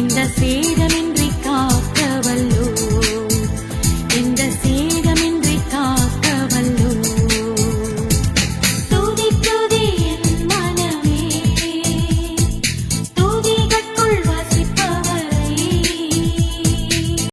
இந்த சீரல்